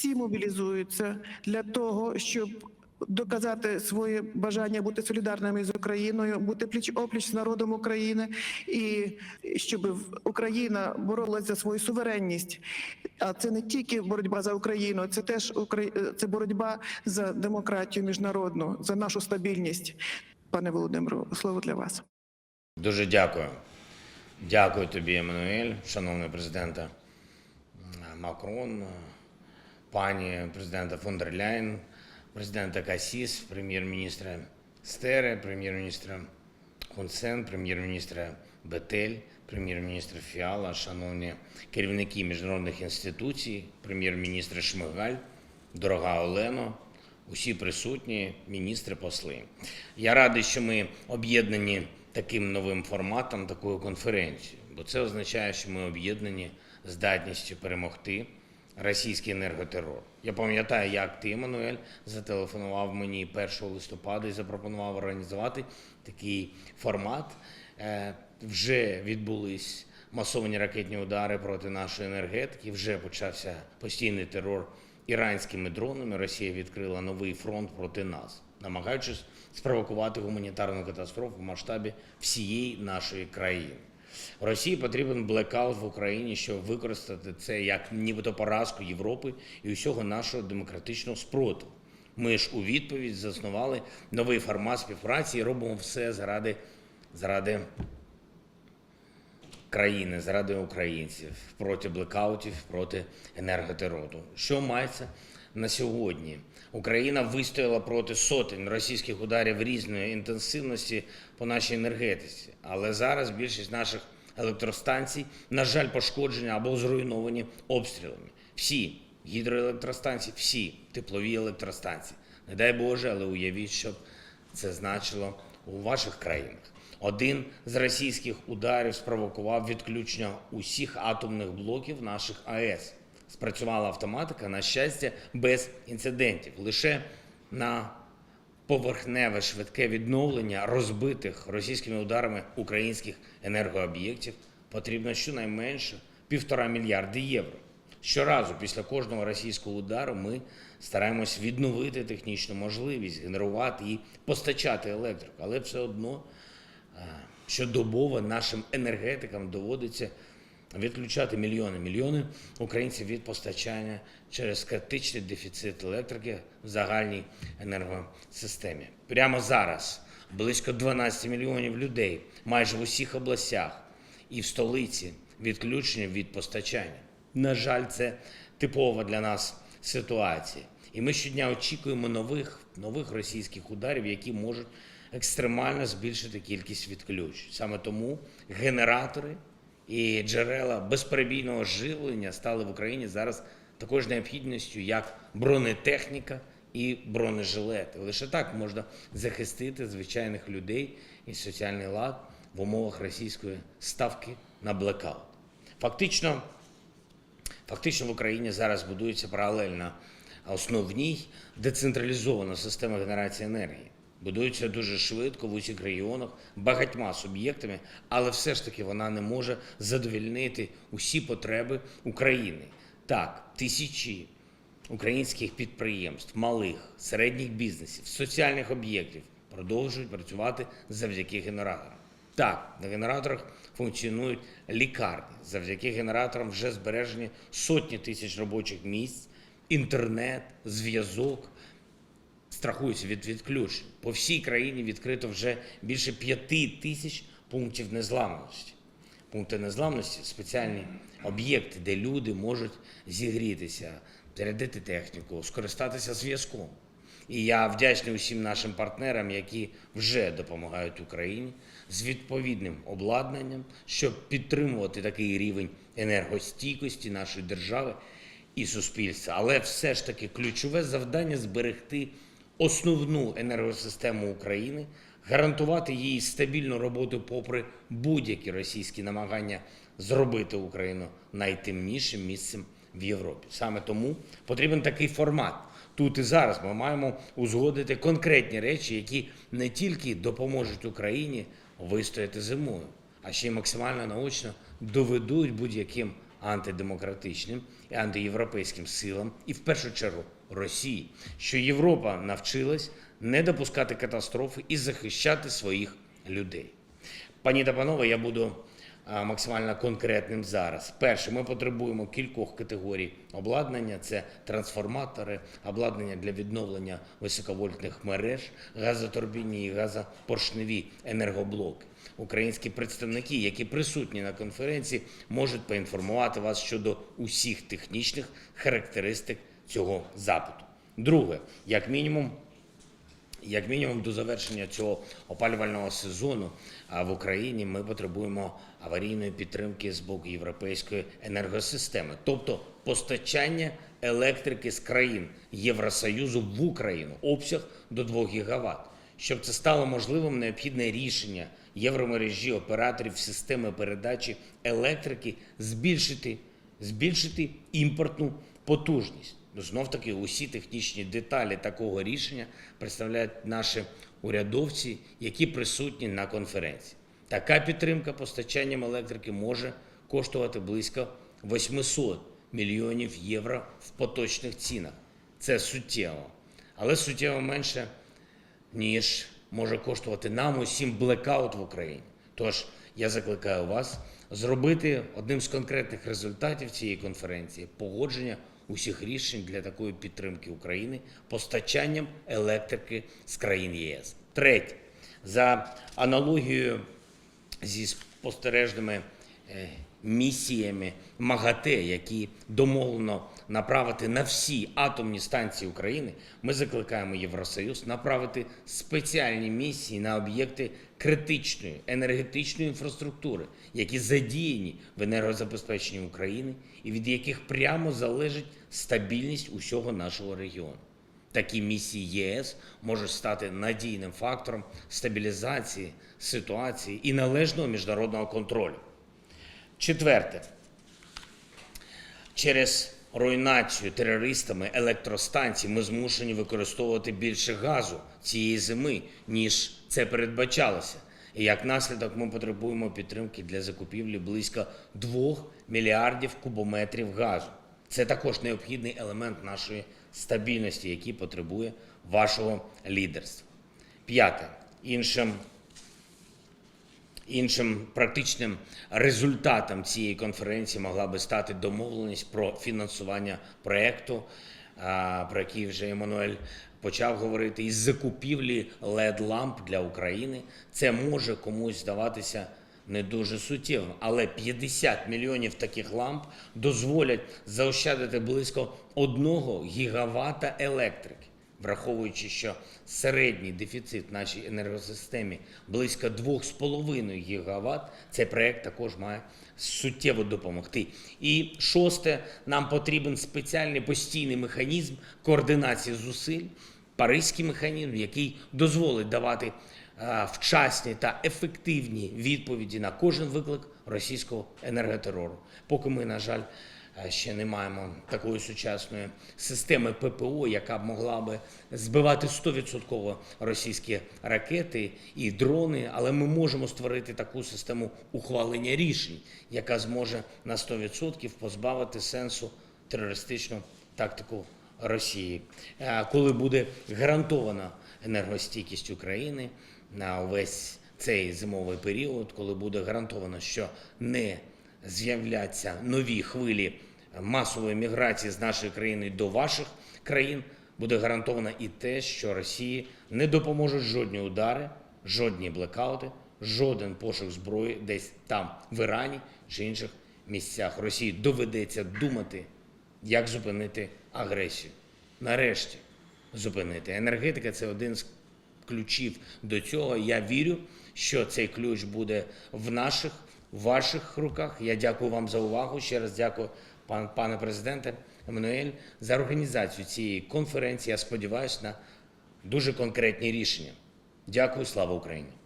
всі мобілізуються для того, щоб доказати своє бажання бути солідарними з Україною, бути пліч опліч з народом України, і щоб Україна боролася за свою суверенність. А це не тільки боротьба за Україну, це теж це боротьба за демократію міжнародну, за нашу стабільність. Пане Володимиру, слово для вас. Дуже дякую. Дякую тобі, Еммануель, шановний президента Макрон, пані президента фон дер Ляйн, президента Касіс, прем'єр-міністра Стере, прем'єр-міністра Хунсен, прем'єр-міністра Бетель, прем'єр-міністра Фіала, шановні керівники міжнародних інституцій, прем'єр-міністр Шмигаль, дорога Олено, усі присутні, міністри, посли. Я радий, що ми об'єднані таким новим форматом, такою конференцією, бо це означає, що ми об'єднані здатністю перемогти російський енерготерор. Я пам'ятаю, як ти, Еммануель, зателефонував мені 1 листопада і запропонував організувати такий формат. Е, Вже відбулись масовані ракетні удари проти нашої енергетики, вже почався постійний терор іранськими дронами. Росія відкрила новий фронт проти нас, намагаючись спровокувати гуманітарну катастрофу в масштабі всієї нашої країни. Росії потрібен блекаут в Україні, щоб використати це як нібито поразку Європи і усього нашого демократичного спротиву. Ми ж у відповідь заснували новий формат співпраці і робимо все заради, заради країни, заради українців, проти блекаутів, проти енерготерору. Що мається на сьогодні? Україна вистояла проти сотень російських ударів різної інтенсивності по нашій енергетиці, але зараз більшість наших електростанцій, на жаль, пошкоджені або зруйновані обстрілами. Всі гідроелектростанції, всі теплові електростанції. Не дай Боже, але уявіть, що це значило у ваших країнах. Один з російських ударів спровокував відключення усіх атомних блоків наших АЕС. Спрацювала автоматика, на щастя, без інцидентів. Лише на поверхневе швидке відновлення розбитих російськими ударами українських енергооб'єктів потрібно щонайменше півтора мільярди євро. Щоразу після кожного російського удару ми стараємось відновити технічну можливість генерувати і постачати електрику, але все одно е, щодобово нашим енергетикам доводиться відключати мільйони мільйони українців від постачання через критичний дефіцит електрики в загальній енергосистемі. Прямо зараз близько 12 мільйонів людей майже в усіх областях і в столиці відключення від постачання. На жаль, це типова для нас ситуація. І ми щодня очікуємо нових, нових російських ударів, які можуть екстремально збільшити кількість відключень. Саме тому генератори і джерела безперебійного живлення стали в Україні зараз також необхідністю, як бронетехніка і бронежилети. Лише так можна захистити звичайних людей і соціальний лад в умовах російської ставки на блекаут. Фактично, Фактично в Україні зараз будується паралельно основній децентралізована система генерації енергії. Будується дуже швидко в усіх регіонах багатьма суб'єктами, але все ж таки вона не може задовільнити усі потреби України. Так, тисячі українських підприємств, малих, середніх бізнесів, соціальних об'єктів продовжують працювати завдяки генераторам. Так, на генераторах функціонують лікарні. Завдяки генераторам вже збережені сотні тисяч робочих місць, інтернет, зв'язок. Страхуються від відключень. По всій країні відкрито вже більше п'яти тисяч пунктів незламності. Пункти незламності спеціальні об'єкти, де люди можуть зігрітися, зарядити техніку, скористатися зв'язком. І я вдячний усім нашим партнерам, які вже допомагають Україні з відповідним обладнанням, щоб підтримувати такий рівень енергостійкості нашої держави і суспільства. Але все ж таки ключове завдання зберегти основну енергосистему України, гарантувати її стабільну роботу попри будь-які російські намагання зробити Україну найтемнішим місцем в Європі. Саме тому потрібен такий формат. Тут і зараз ми маємо узгодити конкретні речі, які не тільки допоможуть Україні вистояти зимою, а ще й максимально наочно доведуть будь-яким антидемократичним і антиєвропейським силам, і в першу чергу Росії, що Європа навчилась не допускати катастрофи і захищати своїх людей. Пані та панове, я буду максимально конкретним зараз. Перше, ми потребуємо кількох категорій обладнання: це трансформатори, обладнання для відновлення високовольтних мереж, газотурбінні і газопоршневі енергоблоки. Українські представники, які присутні на конференції, можуть поінформувати вас щодо усіх технічних характеристик цього запиту. Друге, як мінімум, як мінімум до завершення цього опалювального сезону в Україні ми потребуємо аварійної підтримки з боку європейської енергосистеми, тобто постачання електрики з країн Євросоюзу в Україну, обсяг до 2 ГВт. Щоб це стало можливим, необхідне рішення євромережі операторів системи передачі електрики збільшити, збільшити імпортну потужність. Знов таки, усі технічні деталі такого рішення представляють наші урядовці, які присутні на конференції. Така підтримка постачанням електрики може коштувати близько 800 мільйонів євро в поточних цінах. Це суттєво, але суттєво менше ніж може коштувати нам усім блекаут в Україні. Тож я закликаю вас зробити одним з конкретних результатів цієї конференції погодження усіх рішень для такої підтримки України постачанням електрики з країн ЄС. Третє, за аналогією зі спостережними е, місіями МАГАТЕ, які домовлено направити на всі атомні станції України, ми закликаємо Євросоюз направити спеціальні місії на об'єкти критичної енергетичної інфраструктури, які задіяні в енергозабезпеченні України і від яких прямо залежить стабільність усього нашого регіону. Такі місії ЄС можуть стати надійним фактором стабілізації ситуації і належного міжнародного контролю. Четверте, через руйнацію терористами електростанцій ми змушені використовувати більше газу цієї зими, ніж це передбачалося. І як наслідок ми потребуємо підтримки для закупівлі близько 2 мільярдів кубометрів газу. Це також необхідний елемент нашої стабільності, який потребує вашого лідерства. П'яте. Іншим Іншим практичним результатом цієї конференції могла би стати домовленість про фінансування проєкту, про який вже Еммануель почав говорити, із закупівлі led ламп для України. Це може комусь здаватися не дуже суттєвим, але 50 мільйонів таких ламп дозволять заощадити близько 1 гігавата електрики враховуючи, що середній дефіцит в нашій енергосистемі близько 2,5 гігават, цей проект також має суттєво допомогти. І шосте, нам потрібен спеціальний постійний механізм координації зусиль, паризький механізм, який дозволить давати е, вчасні та ефективні відповіді на кожен виклик російського енерготерору. Поки ми, на жаль, ще не маємо такої сучасної системи ППО, яка б могла би збивати 100% російські ракети і дрони, але ми можемо створити таку систему ухвалення рішень, яка зможе на 100% позбавити сенсу терористичну тактику Росії, Е, коли буде гарантована енергостійкість України на увесь цей зимовий період, коли буде гарантовано, що не з'являться нові хвилі масової міграції з нашої країни до ваших країн, буде гарантовано і те, що Росії не допоможуть жодні удари, жодні блекаути, жоден пошук зброї десь там, в Ірані чи інших місцях. Росії доведеться думати, як зупинити агресію. Нарешті зупинити. Енергетика це один з ключів до цього. Я вірю, що цей ключ буде в наших, ваших руках. Я дякую вам за увагу. Ще раз дякую, пан, пане президенте Еммануель, за організацію цієї конференції. Я сподіваюся на дуже конкретні рішення. Дякую, слава Україні!